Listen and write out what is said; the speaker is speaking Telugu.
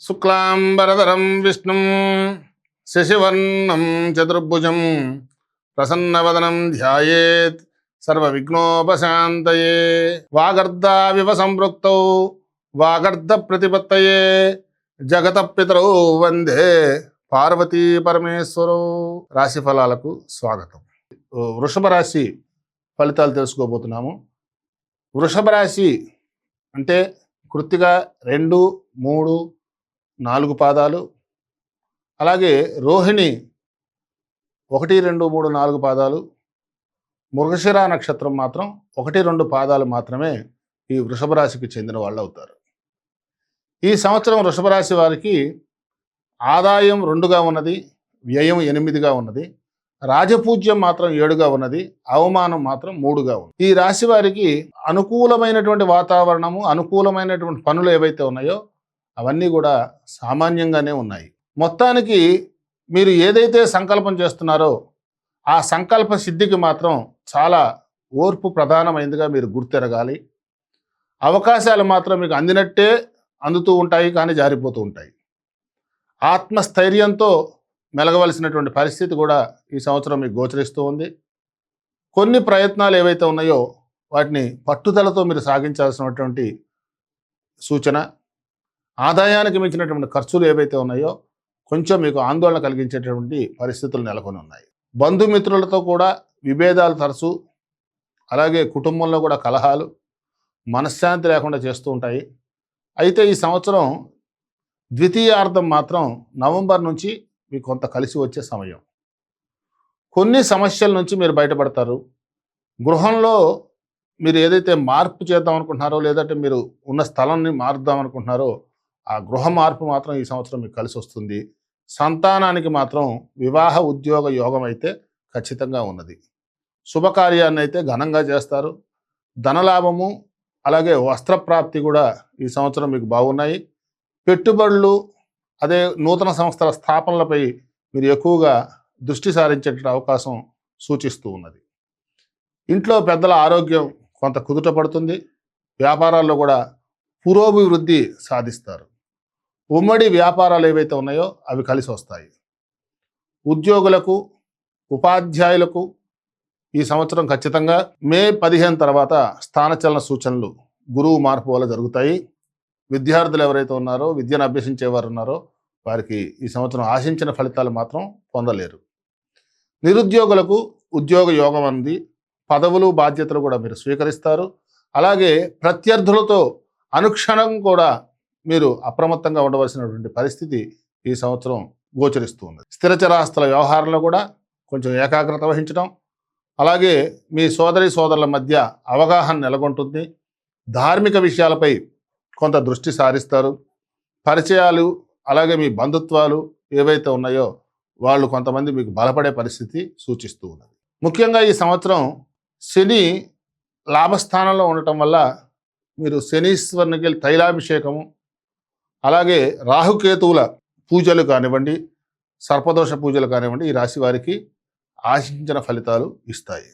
శుక్లాంబరధరం విష్ణు శశివర్ణం చతుర్భుజం ప్రసన్నవదనం ధ్యాయేత్ సర్వవిఘ్నోపశాంతయే. వాగర్ధావివ సంపృక్తౌ వాగర్ధ ప్రతిపత్తయే జగత పితరౌ వందే పార్వతీ పరమేశ్వరు రాశి ఫలాలకు స్వాగతం. వృషభ రాశి ఫలితాలు తెలుసుకోబోతున్నాము. వృషభ రాశి అంటే కృత్తిగా రెండు మూడు నాలుగు పాదాలు. అలాగే రోహిణి ఒకటి రెండు మూడు నాలుగు పాదాలు. మృగశిర నక్షత్రం మాత్రం ఒకటి రెండు పాదాలు మాత్రమే ఈ వృషభ రాశికి చెందిన వాళ్ళు అవుతారు ఈ సంవత్సరం వృషభ రాశి వారికి ఆదాయం రెండుగా ఉన్నది వ్యయం ఎనిమిదిగా ఉన్నది రాజపూజ్యం మాత్రం ఏడుగా ఉన్నది అవమానం మాత్రం మూడుగా ఉంది ఈ రాశి వారికి అనుకూలమైనటువంటి వాతావరణము అనుకూలమైనటువంటి పనులు ఏవైతే ఉన్నాయో అవన్నీ కూడా సామాన్యంగానే ఉన్నాయి. మొత్తానికి మీరు ఏదైతే సంకల్పం చేస్తున్నారో ఆ సంకల్ప సిద్ధికి మాత్రం చాలా ఓర్పు ప్రధానమైనదిగా మీరు గుర్తెరగాలి. అవకాశాలు మాత్రం మీకు అందినట్టే అందుతూ ఉంటాయి కానీ జారిపోతూ ఉంటాయి. ఆత్మస్థైర్యంతో మెలగవలసినటువంటి పరిస్థితి కూడా ఈ సంవత్సరం మీకు గోచరిస్తూ ఉంది. కొన్ని ప్రయత్నాలు ఏవైతే ఉన్నాయో వాటిని పట్టుదలతో మీరు సాగించాల్సినటువంటి సూచన ఆదాయానికి మించినటువంటి ఖర్చులు ఏవైతే ఉన్నాయో కొంచెం మీకు ఆందోళన కలిగించేటటువంటి పరిస్థితులు నెలకొని ఉన్నాయి. బంధుమిత్రులతో కూడా విభేదాలు తరచు అలాగే కుటుంబంలో కూడా కలహాలు మనశ్శాంతి లేకుండా చేస్తూ ఉంటాయి. అయితే ఈ సంవత్సరం ద్వితీయార్థం మాత్రం నవంబర్ నుంచి మీకు కొంత కలిసి వచ్చే సమయం. కొన్ని సమస్యల నుంచి మీరు బయటపడతారు. గృహంలో మీరు ఏదైతే మార్పు చేద్దాం అనుకుంటున్నారో లేదంటే మీరు ఉన్న స్థలాన్ని మారుద్దాం అనుకుంటున్నారో ఆ గృహ మార్పు మాత్రం ఈ సంవత్సరం మీకు కలిసి వస్తుంది. సంతానానికి మాత్రం వివాహ ఉద్యోగ యోగం అయితే ఖచ్చితంగా ఉన్నది. శుభకార్యాన్ని అయితే ఘనంగా చేస్తారు. ధనలాభము అలాగే వస్త్రప్రాప్తి కూడా ఈ సంవత్సరం మీకు బాగున్నాయి. పెట్టుబడులు అదే నూతన సంస్థల స్థాపనలపై మీరు ఎక్కువగా దృష్టి సారించేట అవకాశం సూచిస్తూ ఉన్నది. ఇంట్లో పెద్దల ఆరోగ్యం కొంత కుదుట పడుతుంది. వ్యాపారాల్లో కూడా పురోభివృద్ధి సాధిస్తారు. ఉమ్మడి వ్యాపారాలు ఏవైతే ఉన్నాయో అవి కలిసి వస్తాయి. ఉద్యోగులకు ఉపాధ్యాయులకు ఈ సంవత్సరం ఖచ్చితంగా మే పదిహేను తర్వాత స్థానచలన సూచనలు గురువు మార్పు వల్ల జరుగుతాయి. విద్యార్థులు ఎవరైతే ఉన్నారో విద్యను అభ్యసించేవారు ఉన్నారో వారికి ఈ సంవత్సరం ఆశించిన ఫలితాలు మాత్రం పొందలేరు. నిరుద్యోగులకు ఉద్యోగ యోగం అంది. పదవులు బాధ్యతలు కూడా మీరు స్వీకరిస్తారు. అలాగే ప్రత్యర్థులతో అనుక్షణం కూడా మీరు అప్రమత్తంగా ఉండవలసినటువంటి పరిస్థితి ఈ సంవత్సరం గోచరిస్తూ ఉంది స్థిరచరాస్తుల వ్యవహారంలో కూడా కొంచెం ఏకాగ్రత వహించడం అలాగే మీ సోదరి సోదరుల మధ్య అవగాహన నెలకొంటుంది. ధార్మిక విషయాలపై కొంత దృష్టి సారిస్తారు. పరిచయాలు అలాగే మీ బంధుత్వాలు ఏవైతే ఉన్నాయో వాళ్ళు కొంతమంది మీకు బలపడే పరిస్థితి సూచిస్తూ ఉన్నది. ముఖ్యంగా ఈ సంవత్సరం శని లాభస్థానంలో ఉండటం వల్ల మీరు శనీశ్వరునికి తైలాభిషేకము అలాగే రాహుకేతువుల పూజలు కానివ్వండి సర్పదోష పూజలు కానివ్వండి ఈ రాశి వారికి ఆశించిన ఫలితాలు ఇస్తాయి.